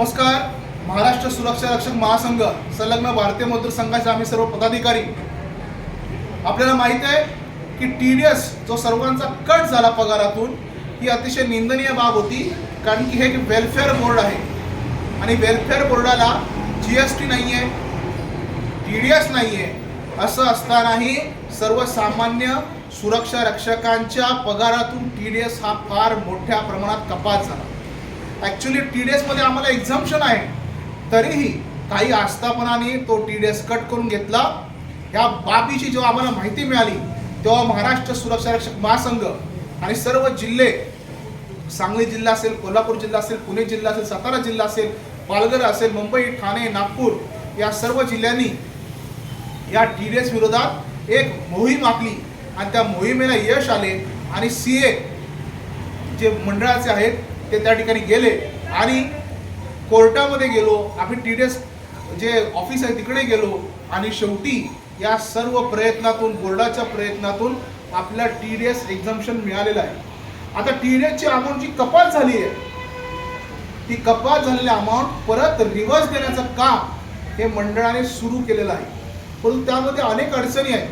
नमस्कार. महाराष्ट्र सुरक्षा रक्षक महासंघ संलग्न भारतीय मजदूर संघाचे आम्ही सर्व पदाधिकारी. आपल्याला माहीत आहे की टी डी एस जो सर्वांचा कट झाला पगारातून ही अतिशय निंदनीय बाब होती कारण की हे एक वेलफेअर बोर्ड आहे. आणि वेलफेअर बोर्डाला जी एस टी नाही आहे टी डी एस नाही आहे असं असतानाही सर्वसामान्य सुरक्षा रक्षकांच्या पगारातून टी डी एस हा फार मोठ्या प्रमाणात कपात झाला. ॲक्च्युली टी डी एसमध्ये आम्हाला एक्झाम्शन आहे. तरीही काही आस्थापनाने तो टी डी एस कट करून घेतला. या बाबीची जेव्हा आम्हाला माहिती मिळाली तेव्हा महाराष्ट्र सुरक्षा रक्षक महासंघ आणि सर्व जिल्हे सांगली जिल्हा असेल कोल्हापूर जिल्हा असेल पुणे जिल्हा असेल सातारा जिल्हा असेल पालघर असेल मुंबई ठाणे नागपूर या सर्व जिल्ह्यांनी या टी डी एस विरोधात एक मोहीम आखली. आणि त्या मोहिमेला यश आले. आणि सी ए जे मंडळाचे आहेत ते त्या ठिकाणी गेले आणि कोर्टामध्ये गेलो आम्ही टी डी एस जे ऑफिस आहे तिकडे गेलो आणि शेवटी या सर्व प्रयत्नातून बोर्डाच्या प्रयत्नातून आपल्या टी डी एस एक्झाम्शन मिळालेलं आहे. आता टी डी एसची अमाऊंट जी कपात झाली आहे ती कपात झालेली अमाऊंट परत रिव्हर्स देण्याचं काम हे मंडळाने सुरू केलेलं आहे. परंतु त्यामध्ये अनेक अडचणी आहेत.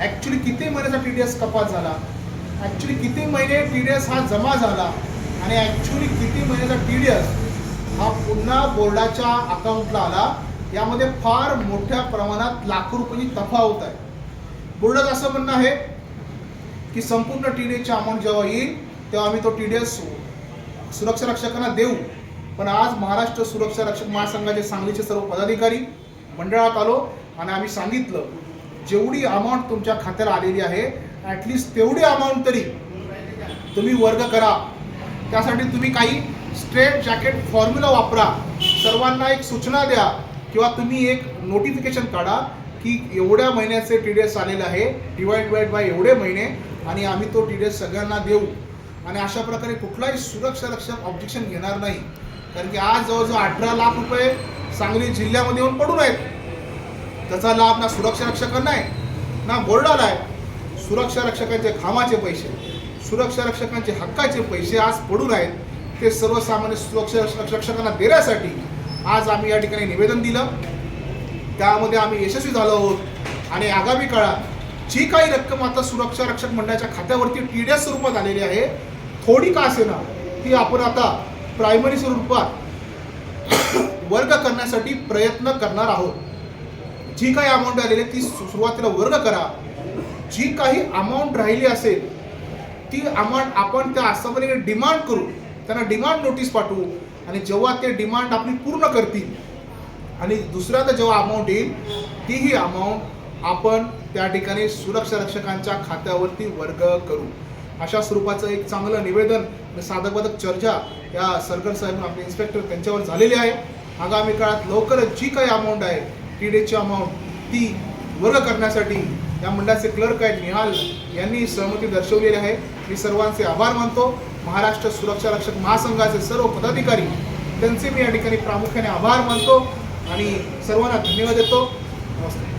ॲक्च्युली किती महिन्याचा टी डी एस कपात झाला? ॲक्च्युली किती महिने टी डी एस हा जमा झाला? आणि ॲक्च्युली किती महिन्याचा टी डी एस हा पुन्हा बोर्डाच्या अकाउंटला आला. यामध्ये फार मोठ्या प्रमाणात लाखो रुपयाची तफावत आहे. बोर्डाचं असं म्हणणं आहे की संपूर्ण टी डी एसची अमाऊंट जेव्हा येईल तेव्हा आम्ही तो टी डी एस सुरक्षा रक्षकांना देऊ. पण आज महाराष्ट्र सुरक्षा रक्षक महासंघाचे सांगलीचे सर्व पदाधिकारी मंडळात आलो आणि आम्ही सांगितलं जेवढी अमाऊंट तुमच्या खात्याला आलेली आहे ॲटलिस्ट तेवढी अमाऊंट तरी तुम्ही वर्ग करा. त्यासाठी तुम्ही काही स्ट्रेट जॅकेट फॉर्म्युला वापरा. सर्वांना एक सूचना द्या किंवा तुम्ही एक नोटिफिकेशन काढा की एवढ्या महिन्याचे टी डी एस आलेलं आहे. डिवाइड डिवाइड बाय एवढे महिने आणि आम्ही तो टी डी एस सगळ्यांना देऊ. आणि अशा प्रकारे कुठलाही सुरक्षा रक्षक ऑब्जेक्शन घेणार नाही. कारण की आज जवळजवळ अठरा लाख रुपये सांगली जिल्ह्यामध्ये येऊन पडून आहेत. त्याचा लाभ ना सुरक्षा रक्षकांना आहे ना बोर्डाला आहे. सुरक्षा रक्षकांचे खामाचे पैसे. सुरक्षा रक्षकांचे हक्काचे पैसे आज पडून आहेत. ते सर्वसामान्य सुरक्षा रक्षकांना देण्यासाठी आज आम्ही या ठिकाणी निवेदन दिलं. त्यामध्ये आम्ही यशस्वी झालो आहोत. आणि आगामी काळात जी काही रक्कम आता सुरक्षा रक्षक मंडळाच्या खात्यावरती टी डी एस स्वरूपात आलेली आहे थोडी का असेना ती आपण आता प्रायमरी स्वरूपात वर्ग करण्यासाठी प्रयत्न करणार आहोत. जी काही अमाऊंट आलेली आहे ती सुरुवातीला वर्ग करा. जी काही अमाऊंट राहिली असेल ती अमाऊंट आपण त्या आस्थापनेकडे डिमांड करू त्यांना डिमांड नोटीस पाठवू. आणि जेव्हा ते डिमांड आपली पूर्ण करतील आणि दुसऱ्यांदा जेव्हा अमाऊंट येईल तीही अमाऊंट आपण त्या ठिकाणी सुरक्षा रक्षकांच्या खात्यावरती वर्ग करू. अशा स्वरूपाचं एक चांगलं निवेदन साधकबाधक चर्चा या सरकार साहेब आपले इन्स्पेक्टर त्यांच्यावर झालेली आहे. आगामी काळात लवकरच जी काही अमाऊंट आहे टी डेची अमाऊंट ती वर्ग करण्यासाठी या मंडळाचे क्लर्क आहेत निहाल यांनी सहमती दर्शवलेली आहे. मी सर्वांचे आभार मानतो. महाराष्ट्र सुरक्षा रक्षक महासंघाचे सर्व पदाधिकारी त्यांचे मी या ठिकाणी प्रामुख्याने आभार मानतो आणि सर्वांना धन्यवाद देतो. नमस्कार.